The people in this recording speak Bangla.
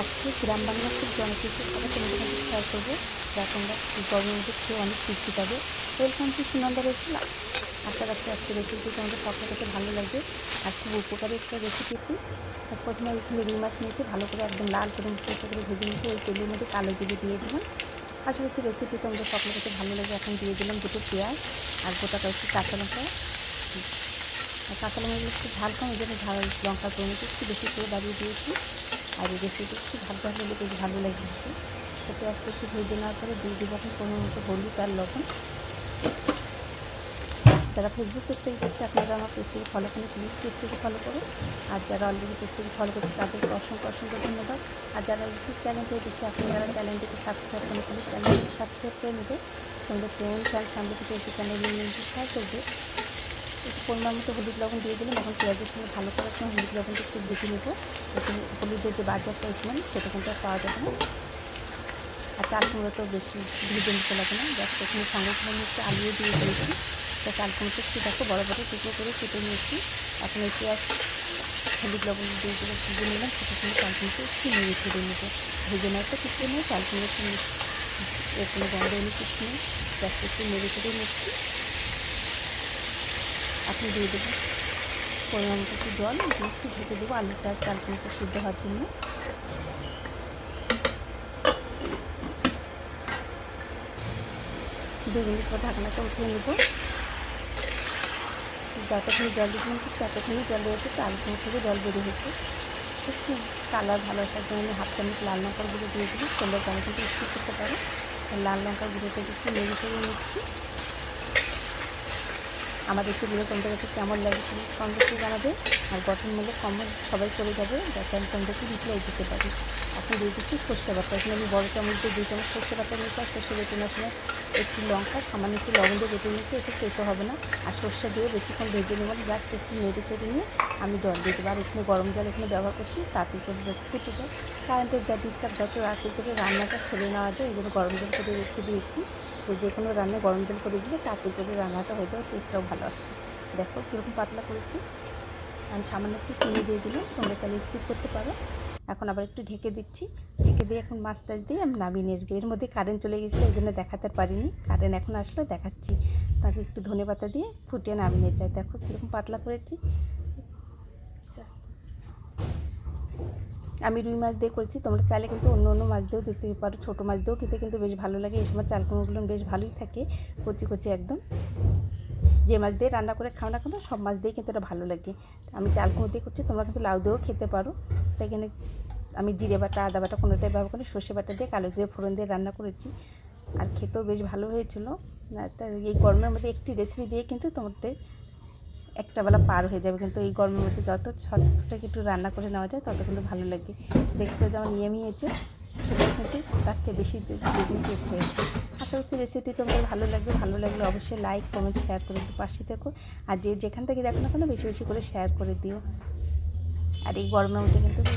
আজকে গ্রাম বাংলার খুব জনপ্রিয় খাবার তোমাদের মধ্যে শেয়ার করব। যা তোমরা গরমের মধ্যে খেয়ে অনেক তৃপ্তি পাবে। ওয়েলকাম টু সুনন্দা রেসিপি আশা রাখছি আজকে রেসিপিটি তোমাদের সকলের কাছে ভালো লাগবে। আর খুব উপকারী একটা রেসিপি একটি প্রথমে এখানে রুই মাছ নিয়েছি, ভালো করে একদম লাল করে মিশিয়ে করে ভেজে নিয়েছি, ওই তেলের মধ্যে কালো জিরে দিয়ে দিলাম। আশা করছি রেসিপি তোমাদের সকলের কাছে ভালো লাগে এখন দিয়ে দিলাম দুটো পেঁয়াজ আর গোটা কয়েকটি কাঁচা লঙ্কা। আর কাঁচা লঙ্কাগুলো একটু ঝাল কম এই জন্য ঝাল লঙ্কা পরিমাণটা একটু বেশি করে বাড়িয়ে দিয়েছি। আর এই রেসিপিটা একটু ঝাল হলে বেশ ভালো লাগে তো পেঁয়াজটা একটু ভেজে নেওয়ার পরে দিয়ে দেবো কোনো মতো হলুদ আর লবণ। যারা ফেসবুক পেজ থেকে দেখছে, আপনারা আমার পেজটিকে ফলো করুন প্লিজ পেজটিকে ফলো করুন। আর যারা অলরেডি পেজটিকে ফলো করছে, তাদেরকে অসংখ্য অসংখ্য ধন্যবাদ। আর যারা ইউটিউব চ্যানেল থেকে দেখছে, আপনারা চ্যানেলটিকে সাবস্ক্রাইব করেন প্লিজ চ্যানেলটিকে সাবস্ক্রাইব করে নেবে তোমাদের ফ্রেন্ড চ্যানেল সামনে থেকে এই চ্যানেলের লিঙ্কটি শেয়ার করবে। একটু পরিমাণ মতো হলুদ লবণ দিয়ে দিলাম। এখন পেঁয়াজের সঙ্গে ভালো করার সময় হলুদ লবণটা একটু বেটে নেব। এতে হলুদের যে বাজারটা স্মেল সেটা কিন্তু পাওয়া যাবে না। আর চাল তো বেশি ভিজে নিতে লাগে না। জাস্ট এখানে সঙ্গে আমি একটু আলুও দিয়ে দিয়েছি। তো চাল কুমড়োটা একটু দেখো, বড় বড় টুকরো করে কেটে নিয়েছি। এখন এই পেঁয়াজ, হলুদ লবণ দিয়ে দিলে ভেজে নিলাম। সেটা কিন্তু চাল কুমড়ো একটু নেড়ে ছেড়ে নেব। ভেজে নেওয়ার তো কিছু নেই। চাল কুমড়ো একটু এর কোনো গন্ধ এনে কিছু নেই। জাস্ট একটু নেড়ে ছেড়ে নিচ্ছি। আপনি দিয়ে দেবেন। পরিমাণ মতো একটু জল একটু ঢেকে দেবো আলুটা চাল কুমড়োটা সিদ্ধ হওয়ার জন্য। দু মিনিট পর ঢাকনাটা উঠিয়ে নেব। যতক্ষণ জল দিয়েছিলাম ঠিক ততক্ষণই জল রয়েছে চাল কুমড়ো থেকে জল বেরিয়ে হচ্ছে একটু কালার ভালো আসার জন্য আমি হাফ চামচ লাল লঙ্কার গুঁড়ো দিয়ে দিই তেলের কালার কিন্তু স্কিপ করতে পারো। লাল লঙ্কার গুঁড়োটা একটু নেড়ে চেড়ে নিচ্ছি। আমার রেসিপিগুলো তোমাদের কাছে কেমন লাগে প্লিজ কম বেশি জানাবে। আর গঠনমূলক কমেন্ট সবাই করে যাবে, যাতে আমি তোমাদেরকে রিপ্লাই দিতে পারি। এখন দিয়ে দিচ্ছি সর্ষে বাটা, এখানে আমি বড় চামচ দিয়ে দুই চামচ সর্ষে বাটা নিয়েছি, আর সর্ষে বেটে নেওয়ার সময় একটু লঙ্কা, সামান্য একটু লবণ দিয়ে বেটে নিচ্ছি একটু পেটো হবে না। আর সর্ষে দিয়ে বেশিক্ষণ ভেজে নেব জাস্ট একটু নেড়ে চেড়ে নিয়ে আমি জল দিয়ে দেবো। আর এখানে গরম জল এখানে ব্যবহার করছি, তাতে করে যাতে ফুটে যায়। কারেন্টের যা ডিস্টার্ব যত রাতে করে রান্নাটা সেরে নেওয়া যায় জন্য গরম জল করে রেখে দিয়েছি। যে কোনো রান্না গরম জল করে দিলে তাতে করে রান্নাটা হয়ে যায় টেস্টটাও ভালো আসে। দেখো কীরকম পাতলা করেছি। আমি সামান্য একটু চিনি দিয়ে দিলাম তোমরা তাহলে স্কিপ করতে পারো। এখন আবার একটু ঢেকে দিচ্ছি। ঢেকে দিয়ে এখন মাছটা দিয়ে আমি নামিয়ে নিয়ে আসব। এর মধ্যে কারেন্ট চলে গেছিল, এই জন্য দেখাতে পারিনি। কারেন্ট এখন আসলো, দেখাচ্ছি। তাকে একটু ধনে পাতা দিয়ে ফুটিয়ে নামিয়ে নিয়ে যাই। দেখো কীরকম পাতলা করেছি। আমি রুই মাছ দিয়ে করেছি, তোমরা চাইলে কিন্তু অন্য অন্য মাছ দিয়েও দিতে পারো। ছোটো মাছ দিয়েও খেতে কিন্তু বেশ ভালো লাগে। এই সময় চাল কুমড়োগুলো বেশ ভালোই থাকে, কচি কচি একদম। যে মাছ দিয়ে রান্না করে খাও না কেন, সব মাছ দিয়ে কিন্তু এটা ভালো লাগে। আমি চাল কুমড়ো দিয়ে করছি, তোমরা কিন্তু লাউ দিয়েও খেতে পারো। তাই এখানে আমি জিরে বাটা, আদা বাটা কোনোটাই ব্যবহার করি সর্ষে বাটা দিয়ে কালো জিরে ফোড়ন দিয়ে রান্না করেছি। আর খেতেও বেশ ভালো হয়েছিল। এই গরমের মধ্যে একটি রেসিপি দিয়ে কিন্তু তোমাদের একটা বেলা পার হয়ে যাবে। কিন্তু এই গরমের মধ্যে যত ছটফটে একটু রান্না করে নেওয়া যায়, তত কিন্তু ভালো লাগে। দেখতে যেমন নিয়মিয়েছে সেটা কিন্তু তার চেয়ে বেশি দুদিন টেস্ট হয়েছে আশা করছি রেসিপি তোমাদের ভালো লাগবে। ভালো লাগলে অবশ্যই লাইক কমেন্ট শেয়ার করে একটু পাশে থেকো। আর যে যেখান থেকে দেখো না কেন, বেশি বেশি করে শেয়ার করে দিও। আর এই গরমের মধ্যে কিন্তু